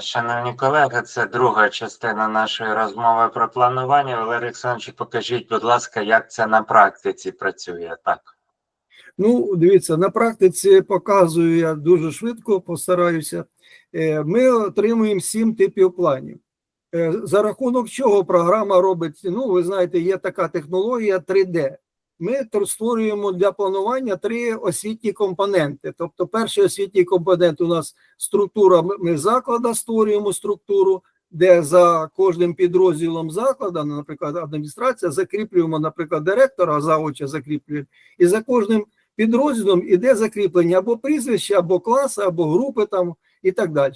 Шановні колеги, це друга частина нашої розмови про планування. Валерій Олександрович, покажіть, будь ласка, як це на практиці працює так. Ну, дивіться, на практиці показую я дуже швидко, постараюся. Е, Ми отримуємо сім типів планів. Е, За рахунок чого програма робить, ну, ви знаєте, є така технологія 3D. Ми створюємо для планування три освітні компоненти. Тобто, перший освітній компонент у нас структура. ми- заклада створюємо структуру, де за кожним підрозділом закладу, ну, наприклад, адміністрація, закріплюємо, наприклад, директора, завуча закріплюємо, і за кожним підрозділом іде закріплення або прізвища, або класи, або групи там і так далі.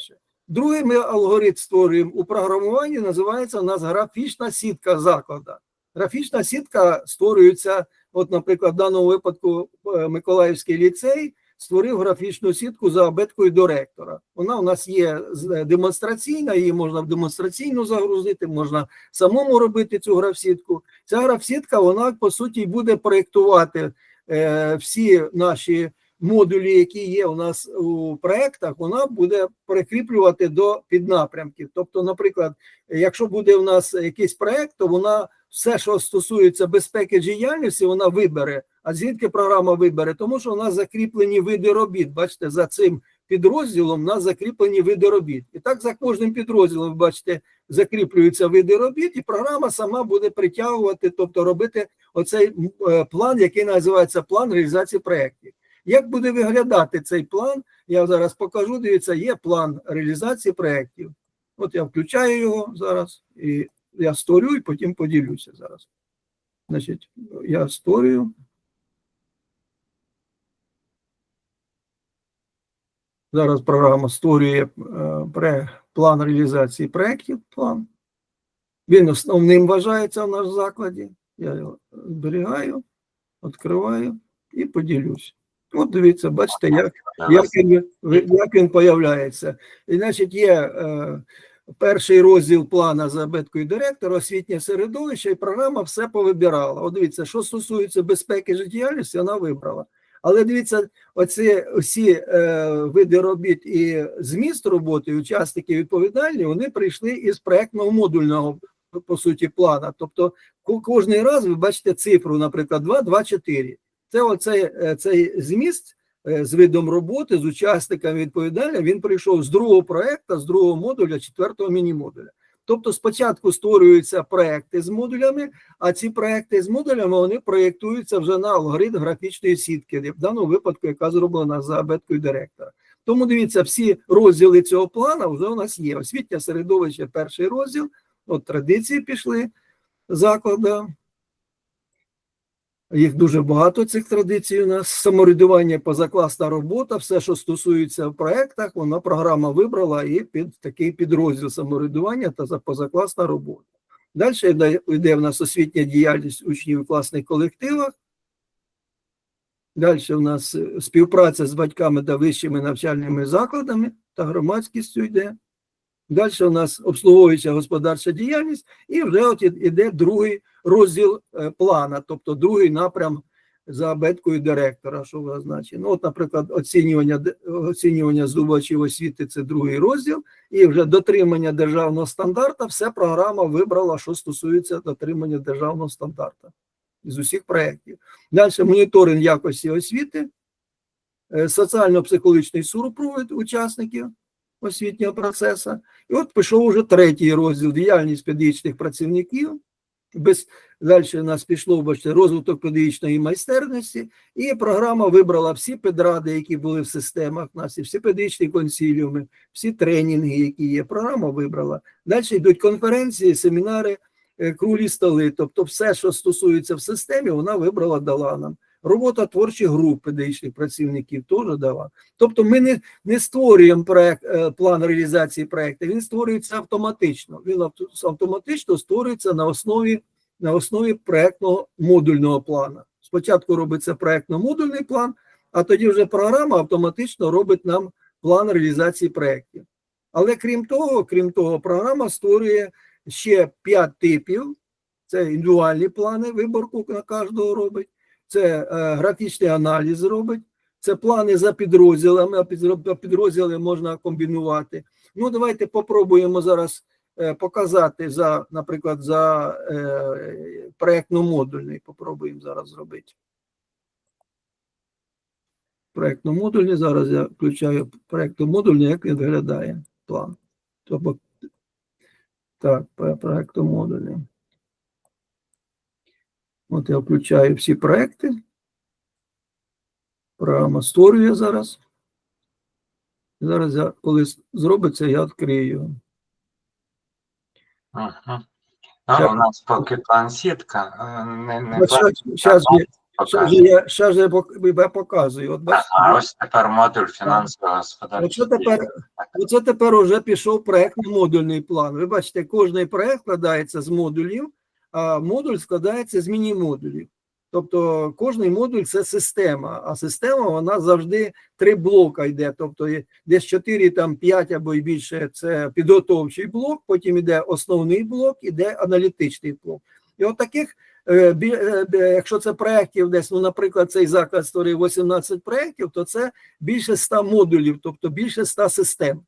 Другий ми алгоритм створюємо у програмуванні, називається у нас графічна сітка закладу. Графічна сітка створюється, от, наприклад, в даному випадку е, Миколаївський ліцей створив графічну сітку за абеткою до ректора. Вона у нас є е, демонстраційна, її можна в демонстраційну загрузити, можна самому робити цю графсітку. Ця графсітка, вона по суті буде проєктувати е, всі наші модулі, які є у нас у проектах, вона буде прикріплювати до піднапрямків. Тобто, наприклад, якщо буде у нас якийсь проект, то вона все, що стосується безпеки діяльності, вона вибере. А звідки програма вибере? Тому що у нас закріплені види робіт. Бачите, за цим підрозділом у нас закріплені види робіт. І так за кожним підрозділом, бачите, закріплюються види робіт, і програма сама буде притягувати, тобто робити оцей е, план, який називається план реалізації проєктів. Як буде виглядати цей план? Я зараз покажу. Дивіться, є план реалізації проєктів. От я включаю його зараз, і я створю, і потім поділюся зараз. Значить, я створюю. Зараз програма створює е, план реалізації проєктів. План. Він основним вважається в наш закладі. Я його зберігаю, відкриваю і поділюсь. От дивіться, бачите, як, як він, як він появляється. І, значить, є е, перший розділ плана за абеткою директора, освітнє середовище, і програма все повибирала. От дивіться, що стосується безпеки життєдіяльності, вона вибрала. Але дивіться, оці всі е, види робіт і зміст роботи, і учасники відповідальні, вони прийшли із проектного модульного по суті плана. Тобто, ко- кожний раз ви бачите цифру, наприклад, 2, 2, 4. Це оцей е, цей зміст е, з видом роботи, з учасниками відповідальним, він прийшов з другого проекту, з другого модуля, четвертого міні-модуля. Тобто спочатку створюються проекти з модулями, а ці проекти з модулями вони проєктуються вже на алгоритм графічної сітки, в даному випадку, яка зроблена за абеткою директора. Тому дивіться, всі розділи цього плану вже у нас є. Освітнє середовище, перший розділ, от традиції пішли закладу. Їх дуже багато цих традицій у нас. Самоврядування, позакласна робота, все, що стосується в проєктах, вона програма вибрала і під такий підрозділ самоврядування та позакласна робота. Далі йде, в нас освітня діяльність учнів у класних колективах. Далі в нас е, співпраця з батьками та вищими навчальними закладами та громадськістю йде. Далі у нас обслуговуюча господарча діяльність, і вже от іде другий розділ е, плана, тобто другий напрям за абеткою директора, що зазначено. Ну, от, наприклад, оцінювання, оцінювання здобувачів освіти це другий розділ, і вже дотримання державного стандарта, все програма вибрала, що стосується дотримання державного стандарта з усіх проєктів. Далі моніторинг якості освіти, е, соціально-психологічний супровід учасників освітнього процесу. І от пішов уже третій розділ діяльність педагогічних працівників. Без далі у нас пішло бачите, розвиток педагогічної майстерності, і програма вибрала всі педради, які були в системах нас, і всі педагогічні консіліуми, всі тренінги, які є. Програма вибрала. Далі йдуть конференції, семінари, е, круглі столи. Тобто, все, що стосується в системі, вона вибрала, дала нам. Робота творчих груп педагогічних працівників теж дала. Тобто, ми не, не створюємо проект, е, план реалізації проекту, він створюється автоматично. Він автоматично створюється на основі, на основі проектного модульного плану. Спочатку робиться проектно-модульний план, а тоді вже програма автоматично робить нам план реалізації проєктів. Але крім того, крім того, програма створює ще п'ять типів. Це індивідуальні плани, виборку на кожного робить, це е, графічний аналіз робить, це плани за підрозділами, а підрозділи можна комбінувати. Ну, давайте попробуємо зараз е, показати за, наприклад, за е, проєктно-модульний. Попробуємо зараз зробити. Проєктно-модульний. Зараз я включаю проєктно-модульний, як він виглядає план. Тобто, так, про- проєктно-модульний. От я включаю всі проекти. Програма створює зараз. Зараз я, коли зробиться, я відкрию його. Угу. Ну, у нас поки план сітка. е, Не, не щас а я- я, показую. От бачите, А ось тепер модуль фінансового господарства. Оце тепер, оце тепер уже пішов проєктно-модульний план. Ви бачите, кожний проєкт складається з модулів, а модуль складається з міні-модулів. Тобто кожний модуль це система, а система вона завжди три блока йде. Тобто десь 4, там 5 або й більше це підготовчий блок, потім йде основний блок, іде аналітичний блок. І от таких, е, е, якщо це проєктів десь, ну, наприклад, цей заклад створив 18 проєктів, то це більше 100 модулів, тобто більше 100 систем.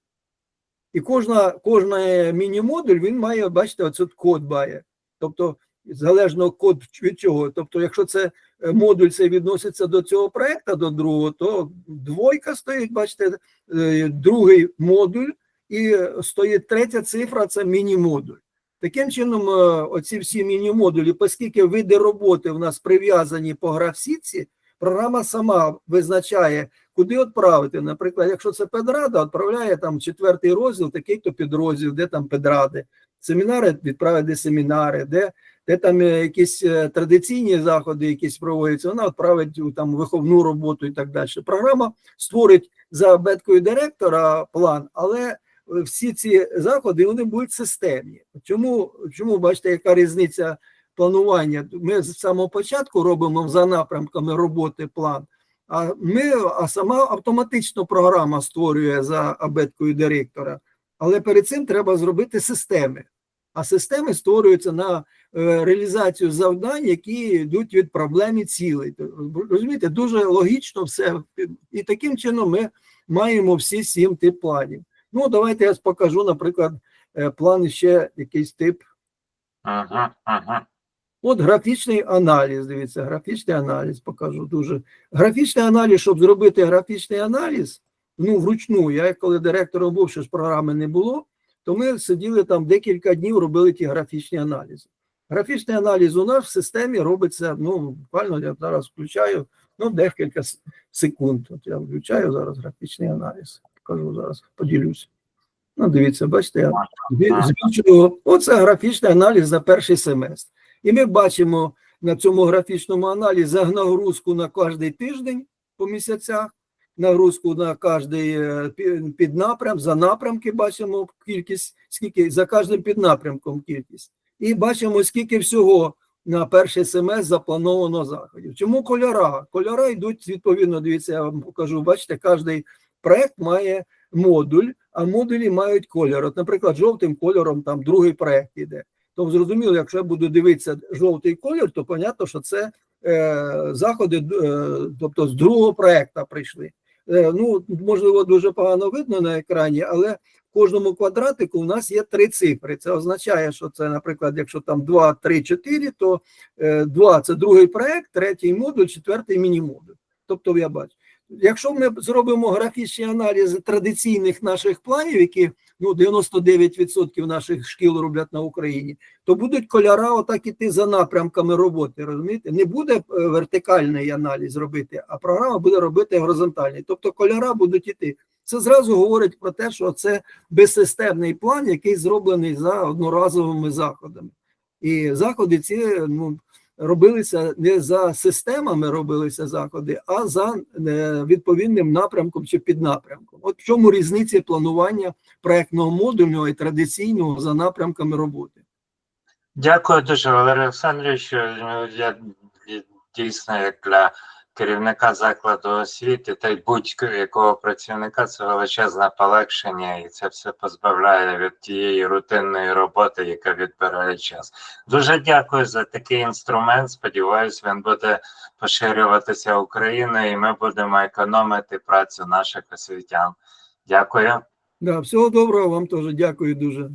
І кожна, кожна міні-модуль він має, бачите, оцей код має. Тобто, залежно код від чого. Тобто, якщо це е, модуль це відноситься до цього проекту, до другого, то двойка стоїть, бачите, е, другий модуль, і стоїть третя цифра це міні-модуль. Таким чином, е, оці всі міні-модулі, оскільки види роботи в нас прив'язані по графсітці, програма сама визначає, куди відправити. Наприклад, якщо це педрада, відправляє там четвертий розділ, такий-то підрозділ, де там педради. Семінари відправить де семінари, де, де там е, якісь е, традиційні заходи, якісь проводяться, вона відправить там виховну роботу і так далі. Програма створить за абеткою директора план, але е, всі ці заходи вони будуть системні. Чому, чому бачите, яка різниця планування? Ми з самого початку робимо за напрямками роботи план. А ми, а сама автоматично програма створює за абеткою директора. Але перед цим треба зробити системи. А системи створюються на е, реалізацію завдань, які йдуть від проблем і цілей. Розумієте, дуже логічно все. І таким чином ми маємо всі сім тип планів. Ну, давайте я покажу, наприклад, е, план ще якийсь тип. Угу, угу. От графічний аналіз. Дивіться, графічний аналіз покажу дуже. Графічний аналіз, щоб зробити графічний аналіз, ну вручну. Я коли директором був, що ж програми не було, то ми сиділи там декілька днів, робили ті графічні аналізи. Графічний аналіз у нас в системі робиться, ну, буквально я зараз включаю ну, декілька секунд. От я включаю зараз графічний аналіз. Покажу зараз, поділюсь. Ну, дивіться, бачите, я збі- збільшую. Оце графічний аналіз за перший семестр. І ми бачимо на цьому графічному аналізі нагрузку на кожний тиждень по місяцях, нагрузку на кожний пі- піднапрям, за напрямки бачимо кількість, скільки за кожним піднапрямком кількість. І бачимо, скільки всього на перший семестр заплановано заходів. Чому кольора? Кольора йдуть відповідно, дивіться, я вам покажу, бачите, кожний проект має модуль, а модулі мають кольор. От, наприклад, жовтим кольором там другий проект іде. То зрозуміло, якщо я буду дивитися жовтий колір, то понятно, що це е, заходи, е, тобто з другого проекту прийшли. Е, ну, можливо, дуже погано видно на екрані, але в кожному квадратику у нас є три цифри. Це означає, що це, наприклад, якщо там 2, 3, 4, то е, 2 – це другий проект, третій модуль, четвертий міні-модуль. Тобто я бачу. Якщо ми зробимо графічні аналізи традиційних наших планів, які ну 99% наших шкіл роблять на Україні, то будуть кольора отак іти за напрямками роботи. Розумієте, не буде е, вертикальний аналіз робити, а програма буде робити горизонтальний. Тобто кольора будуть іти. Це зразу говорить про те, що це безсистемний план, який зроблений за одноразовими заходами. І заходи ці ну, робилися не за системами, робилися заходи, а за е, відповідним напрямком чи піднапрямком. От в чому різниця планування проектного модульного і традиційного за напрямками роботи. Дякую дуже, Валерій Олександрович. Ну, Я дійсно, як для керівника закладу освіти та й будь-якого працівника, це величезне полегшення, і це все позбавляє від тієї рутинної роботи, яка відбирає час. Дуже дякую за такий інструмент. Сподіваюсь, він буде поширюватися Україною, і ми будемо економити працю наших освітян. Дякую. Да, всього доброго, вам теж дякую дуже.